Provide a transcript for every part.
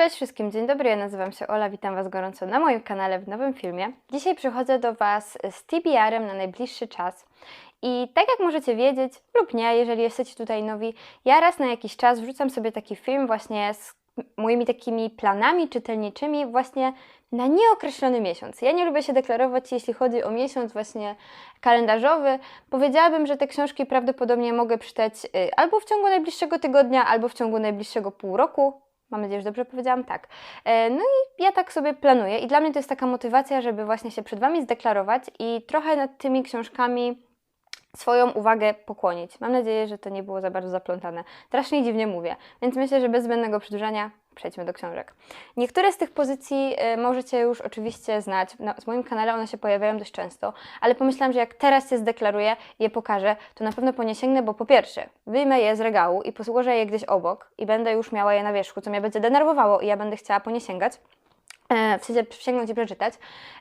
Cześć wszystkim, dzień dobry, ja nazywam się Ola, witam Was gorąco na moim kanale w nowym filmie. Dzisiaj przychodzę do Was z TBR-em na najbliższy czas. I tak jak możecie wiedzieć, lub nie, jeżeli jesteście tutaj nowi, ja raz na jakiś czas wrzucam sobie taki film właśnie z moimi takimi planami czytelniczymi właśnie na nieokreślony miesiąc. Ja nie lubię się deklarować, jeśli chodzi o miesiąc właśnie kalendarzowy. Powiedziałabym, że te książki prawdopodobnie mogę przeczytać y, albo w ciągu najbliższego tygodnia, albo w ciągu najbliższego pół roku. Mam nadzieję, że dobrze powiedziałam tak. E, No i ja tak sobie planuję i dla mnie to jest taka motywacja, żeby właśnie się przed Wami zdeklarować i trochę nad tymi książkami swoją uwagę pokłonić. Mam nadzieję, że to nie było za bardzo zaplątane. Strasznie dziwnie mówię, więc myślę, że bez zbędnego przedłużania przejdźmy do książek. Niektóre z tych pozycji y, możecie już oczywiście znać. Na w moim kanale one się pojawiają dość często, ale pomyślałam, że jak teraz je zdeklaruję i je pokażę, to na pewno po nie sięgnę, bo po pierwsze, wyjmę je z regału i posłożę je gdzieś obok i będę już miała je na wierzchu, co mnie będzie denerwowało i ja będę chciała po nie sięgać. E, w sensie sięgnąć i przeczytać.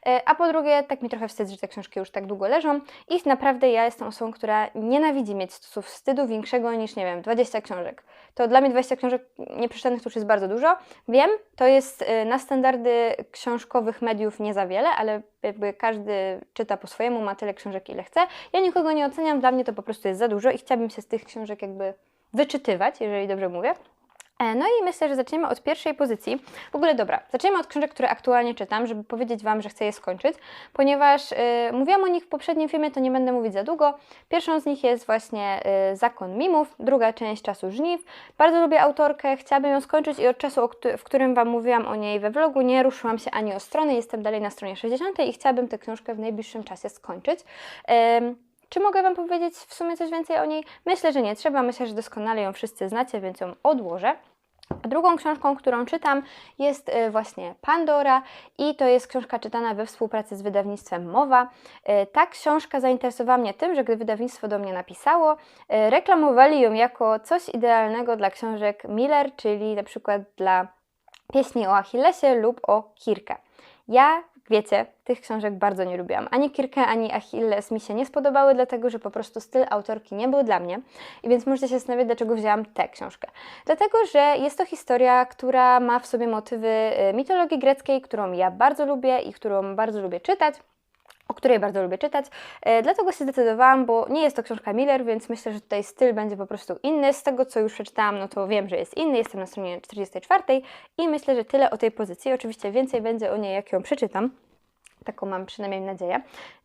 E, A po drugie, tak mi trochę wstyd, że te książki już tak długo leżą i naprawdę ja jestem osobą, która nienawidzi mieć stosów wstydu większego niż, nie wiem, 20 książek. To dla mnie 20 książek nieprzeczytanych to już jest bardzo dużo. Wiem, to jest e, na standardy książkowych mediów nie za wiele, ale jakby każdy czyta po swojemu, ma tyle książek ile chce. Ja nikogo nie oceniam, dla mnie to po prostu jest za dużo i chciałabym się z tych książek jakby wyczytywać, jeżeli dobrze mówię. E, No i myślę, że zaczniemy od pierwszej pozycji. W ogóle dobra, zaczniemy od książek, które aktualnie czytam, żeby powiedzieć Wam, że chcę je skończyć, ponieważ y, mówiłam o nich w poprzednim filmie, to nie będę mówić za długo. Pierwszą z nich jest właśnie y, Zakon Mimów, druga część Czasu Żniw. Bardzo lubię autorkę, chciałabym ją skończyć i od czasu, w którym Wam mówiłam o niej we vlogu, nie ruszyłam się ani o stronę, jestem dalej na stronie 60 i chciałabym tę książkę w najbliższym czasie skończyć. Czy mogę Wam powiedzieć w sumie coś więcej o niej? Myślę, że nie trzeba. Myślę, że doskonale ją wszyscy znacie, więc ją odłożę. Drugą książką, którą czytam, jest y, właśnie Pandora i to jest książka czytana we współpracy z wydawnictwem Mowa. Y, Ta książka zainteresowała mnie tym, że gdy wydawnictwo do mnie napisało, y, reklamowali ją jako coś idealnego dla książek Miller, czyli na przykład dla pieśni o Achillesie lub o Kirkę. Ja, wiecie, tych książek bardzo nie lubiłam. Ani Kirkę, ani Achilles mi się nie spodobały, dlatego że po prostu styl autorki nie był dla mnie. I więc możecie się zastanawiać, dlaczego wzięłam tę książkę. Dlatego, że jest to historia, która ma w sobie motywy y, mitologii greckiej, którą ja bardzo lubię i którą bardzo lubię czytać której bardzo lubię czytać. E, dlatego się zdecydowałam, bo nie jest to książka Miller, więc myślę, że tutaj styl będzie po prostu inny. Z tego, co już przeczytałam, no to wiem, że jest inny. Jestem na stronie 44 i myślę, że tyle o tej pozycji. Oczywiście więcej będzie o niej, jak ją przeczytam. Taką mam przynajmniej nadzieję.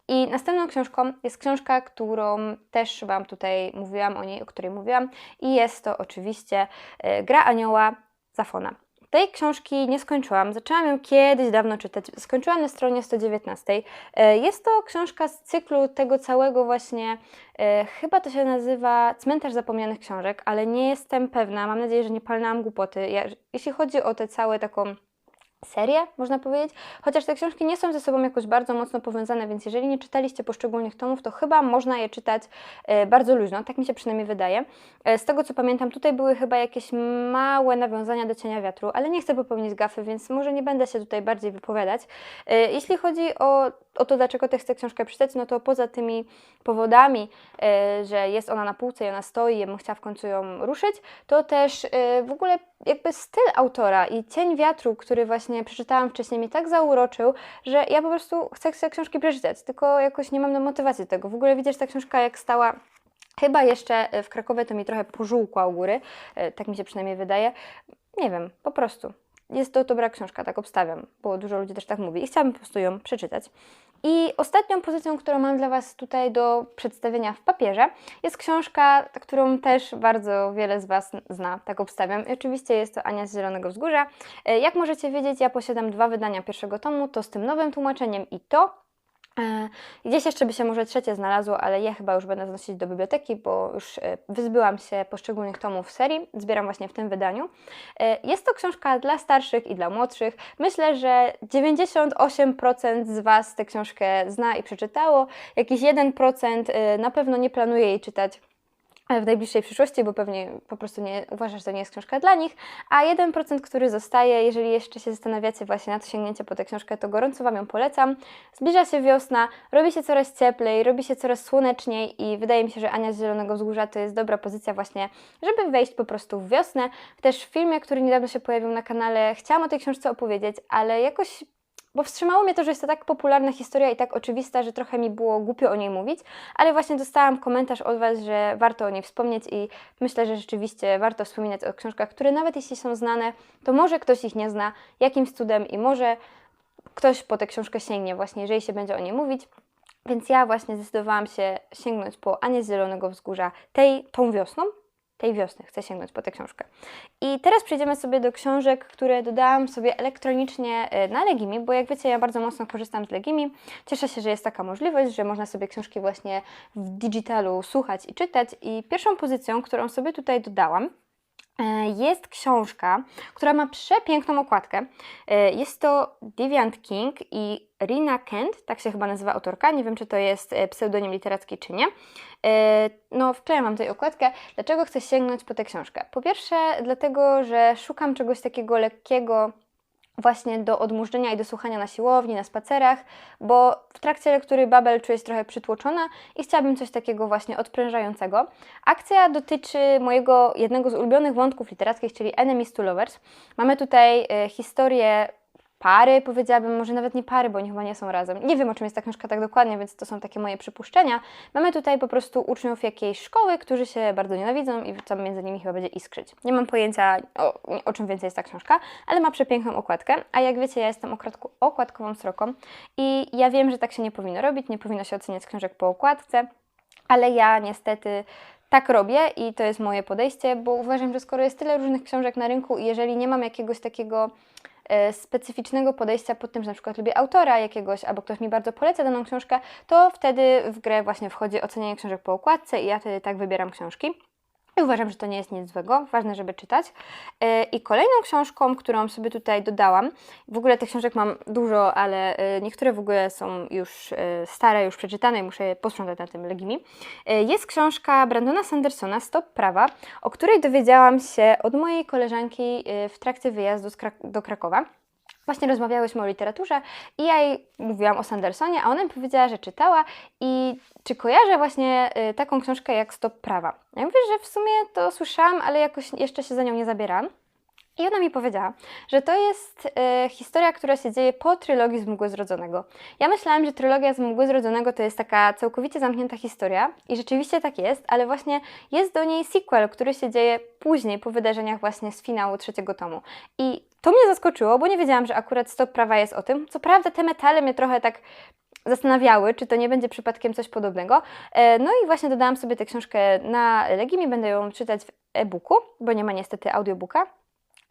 I następną książką jest książka, którą też Wam tutaj mówiłam, o niej, o której mówiłam. I jest to oczywiście e, Gra Anioła Zafona. Tej książki nie skończyłam. Zaczęłam ją kiedyś dawno czytać. Skończyłam na stronie 119. E, Jest to książka z cyklu tego całego właśnie, e, chyba to się nazywa Cmentarz Zapomnianych Książek, ale nie jestem pewna. Mam nadzieję, że nie palnęłam głupoty. Ja, jeśli chodzi o tę całą taką serię, można powiedzieć, chociaż te książki nie są ze sobą jakoś bardzo mocno powiązane, więc jeżeli nie czytaliście poszczególnych tomów, to chyba można je czytać e, bardzo luźno, tak mi się przynajmniej wydaje. E, z tego co pamiętam, tutaj były chyba jakieś małe nawiązania do Cienia Wiatru, ale nie chcę popełnić gafy, więc może nie będę się tutaj bardziej wypowiadać. E, jeśli chodzi o, o to, dlaczego też chcę książkę przeczytać, no to poza tymi powodami, e, że jest ona na półce i ona stoi, ja bym chciała w końcu ją ruszyć, to też e, w ogóle jakby styl autora i Cień Wiatru, który właśnie przeczytałam wcześniej, mnie tak zauroczył, że ja po prostu chcę te książki przeczytać, tylko jakoś nie mam na motywacji do tego. W ogóle widzisz, ta książka jak stała Chyba jeszcze w Krakowie to mi trochę pożółkła u góry, e, tak mi się przynajmniej wydaje. Nie wiem, po prostu. Jest to dobra książka, tak obstawiam, bo dużo ludzi też tak mówi i chciałabym po prostu ją przeczytać. I ostatnią pozycją, którą mam dla Was tutaj do przedstawienia w papierze, jest książka, którą też bardzo wiele z Was zna, tak obstawiam. I oczywiście jest to Ania z Zielonego Wzgórza. E, Jak możecie wiedzieć, ja posiadam dwa wydania pierwszego tomu, to z tym nowym tłumaczeniem i to. E, Gdzieś jeszcze by się może trzecie znalazło, ale ja chyba już będę znosić do biblioteki, bo już e, wyzbyłam się poszczególnych tomów serii. Zbieram właśnie w tym wydaniu. E, Jest to książka dla starszych i dla młodszych. Myślę, że 98% z Was tę książkę zna i przeczytało. Jakiś 1% e, na pewno nie planuje jej czytać w najbliższej przyszłości, bo pewnie po prostu nie uważasz, że to nie jest książka dla nich, a 1%, który zostaje, jeżeli jeszcze się zastanawiacie właśnie nad sięgnięciem po tę książkę, to gorąco Wam ją polecam. Zbliża się wiosna, robi się coraz cieplej, robi się coraz słoneczniej i wydaje mi się, że Ania z Zielonego Wzgórza to jest dobra pozycja właśnie, żeby wejść po prostu w wiosnę. Też w filmie, który niedawno się pojawił na kanale, chciałam o tej książce opowiedzieć, ale jakoś bo wstrzymało mnie to, że jest to tak popularna historia i tak oczywista, że trochę mi było głupio o niej mówić, ale właśnie dostałam komentarz od Was, że warto o niej wspomnieć i myślę, że rzeczywiście warto wspominać o książkach, które nawet jeśli są znane, to może ktoś ich nie zna jakimś cudem i może ktoś po tę książkę sięgnie właśnie, jeżeli się będzie o niej mówić. Więc ja właśnie zdecydowałam się sięgnąć po Anię z Zielonego Wzgórza tej, tą wiosną, tej wiosny chcę sięgnąć po tę książkę. I teraz przejdziemy sobie do książek, które dodałam sobie elektronicznie e, na Legimi, bo jak wiecie, ja bardzo mocno korzystam z Legimi. Cieszę się, że jest taka możliwość, że można sobie książki właśnie w digitalu słuchać i czytać. I pierwszą pozycją, którą sobie tutaj dodałam, jest książka, która ma przepiękną okładkę. E, jest to Deviant King i Rina Kent, tak się chyba nazywa autorka. Nie wiem, czy to jest pseudonim literacki, czy nie. No, wklejam Wam tutaj okładkę. Dlaczego chcę sięgnąć po tę książkę? Po pierwsze, dlatego, że szukam czegoś takiego lekkiego, właśnie do odmurzenia i do słuchania na siłowni, na spacerach, bo w trakcie lektury Babel czuję się trochę przytłoczona i chciałabym coś takiego właśnie odprężającego. Akcja dotyczy mojego jednego z ulubionych wątków literackich, czyli Enemies to Lovers. Mamy tutaj e, historię pary, powiedziałabym, może nawet nie pary, bo oni chyba nie są razem. Nie wiem, o czym jest ta książka tak dokładnie, więc to są takie moje przypuszczenia. Mamy tutaj po prostu uczniów jakiejś szkoły, którzy się bardzo nienawidzą i tam między nimi chyba będzie iskrzyć. Nie mam pojęcia, o, o czym więcej jest ta książka, ale ma przepiękną okładkę, a jak wiecie, ja jestem okładkową sroką i ja wiem, że tak się nie powinno robić, nie powinno się oceniać książek po okładce, ale ja niestety tak robię i to jest moje podejście, bo uważam, że skoro jest tyle różnych książek na rynku i jeżeli nie mam jakiegoś takiego specyficznego podejścia pod tym, że na przykład lubię autora jakiegoś, albo ktoś mi bardzo poleca daną książkę, to wtedy w grę właśnie wchodzi ocenianie książek po okładce i ja wtedy tak wybieram książki. I uważam, że to nie jest nic złego, ważne, żeby czytać. E, I kolejną książką, którą sobie tutaj dodałam, w ogóle tych książek mam dużo, ale e, niektóre w ogóle są już e, stare, już przeczytane i muszę je posprzątać na tym Legimi, jest książka Brandona Sandersona Stop Prawa, o której dowiedziałam się od mojej koleżanki w trakcie wyjazdu do Krakowa. Właśnie rozmawiałyśmy o literaturze i ja jej mówiłam o Sandersonie, a ona mi powiedziała, że czytała i czy kojarzę właśnie y, taką książkę jak Stop Prawa. Ja mówię, że w sumie to słyszałam, ale jakoś jeszcze się za nią nie zabieram. I ona mi powiedziała, że to jest e, historia, która się dzieje po trylogii z Mgły Zrodzonego. Ja myślałam, że trylogia z Mgły Zrodzonego to jest taka całkowicie zamknięta historia i rzeczywiście tak jest, ale właśnie jest do niej sequel, który się dzieje później, po wydarzeniach właśnie z finału trzeciego tomu. I to mnie zaskoczyło, bo nie wiedziałam, że akurat Stop Prawa jest o tym. Co prawda te metale mnie trochę tak zastanawiały, czy to nie będzie przypadkiem coś podobnego. E, no i właśnie dodałam sobie tę książkę na Legimi, będę ją czytać w e-booku, bo nie ma niestety audiobooka.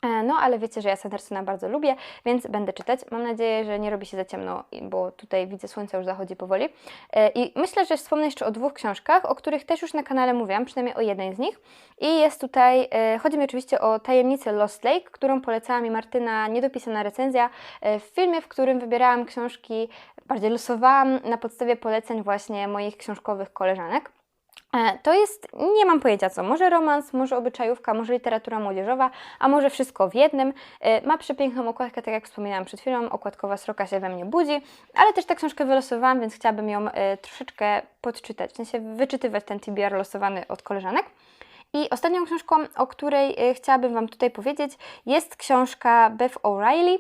E, no, ale wiecie, że ja Sandersona bardzo lubię, więc będę czytać. Mam nadzieję, że nie robi się za ciemno, bo tutaj widzę słońce już zachodzi powoli. E, I myślę, że wspomnę jeszcze o dwóch książkach, o których też już na kanale mówiłam, przynajmniej o jednej z nich. I jest tutaj, e, chodzi mi oczywiście o Tajemnicę Lost Lake, którą polecała mi Martyna niedopisana recenzja w filmie, w którym wybierałam książki, bardziej losowałam na podstawie poleceń właśnie moich książkowych koleżanek. E, to jest, nie mam pojęcia co, może romans, może obyczajówka, może literatura młodzieżowa, a może wszystko w jednym. E, ma przepiękną okładkę, tak jak wspominałam przed chwilą, okładkowa sroka się we mnie budzi, ale też tę książkę wylosowałam, więc chciałabym ją e, troszeczkę podczytać, w sensie wyczytywać ten TBR losowany od koleżanek. I ostatnią książką, o której chciałabym Wam tutaj powiedzieć, jest książka Beth O'Reilly,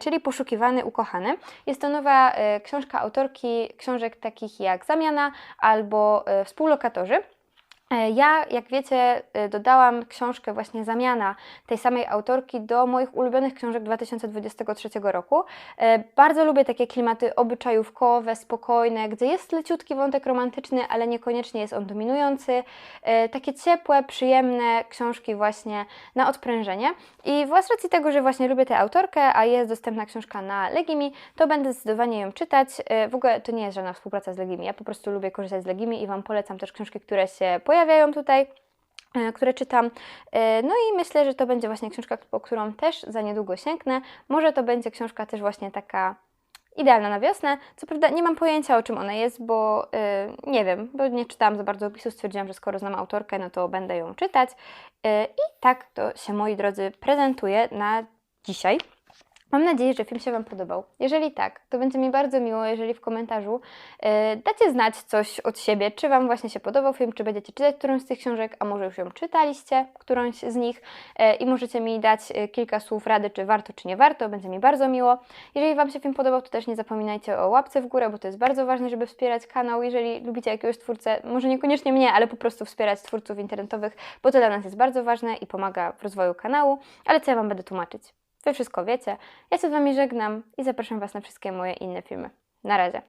czyli Poszukiwany Ukochany. Jest to nowa książka autorki książek takich jak Zamiana albo Współlokatorzy. E, ja, jak wiecie, e, dodałam książkę właśnie Zamiana tej samej autorki do moich ulubionych książek 2023 roku. E, bardzo lubię takie klimaty obyczajówkowe, spokojne, gdzie jest leciutki wątek romantyczny, ale niekoniecznie jest on dominujący. Takie ciepłe, przyjemne książki właśnie na odprężenie. I z racji tego, że właśnie lubię tę autorkę, a jest dostępna książka na Legimi, to będę zdecydowanie ją czytać. W ogóle to nie jest żadna współpraca z Legimi, ja po prostu lubię korzystać z Legimi i Wam polecam też książki, które się pojawiają pojawiają tutaj e, które czytam. E, no i myślę, że to będzie właśnie książka, po którą też za niedługo sięgnę. Może to będzie książka też właśnie taka idealna na wiosnę. Co prawda nie mam pojęcia o czym ona jest, bo y, nie wiem, bo nie czytałam za bardzo opisu. Stwierdziłam, że skoro znam autorkę, no to będę ją czytać. I tak to się, moi drodzy, prezentuje na dzisiaj. Mam nadzieję, że film się Wam podobał. Jeżeli tak, to będzie mi bardzo miło, jeżeli w komentarzu e, dacie znać coś od siebie, czy Wam właśnie się podobał film, czy będziecie czytać którąś z tych książek, a może już ją czytaliście, którąś z nich e, i możecie mi dać e, kilka słów rady, czy warto, czy nie warto, będzie mi bardzo miło. Jeżeli Wam się film podobał, to też nie zapominajcie o łapce w górę, bo to jest bardzo ważne, żeby wspierać kanał. Jeżeli lubicie jakiegoś twórcę, może niekoniecznie mnie, ale po prostu wspierać twórców internetowych, bo to dla nas jest bardzo ważne i pomaga w rozwoju kanału. Ale co ja Wam będę tłumaczyć? Wy wszystko wiecie. Ja się z Wami żegnam i zapraszam Was na wszystkie moje inne filmy. Na razie.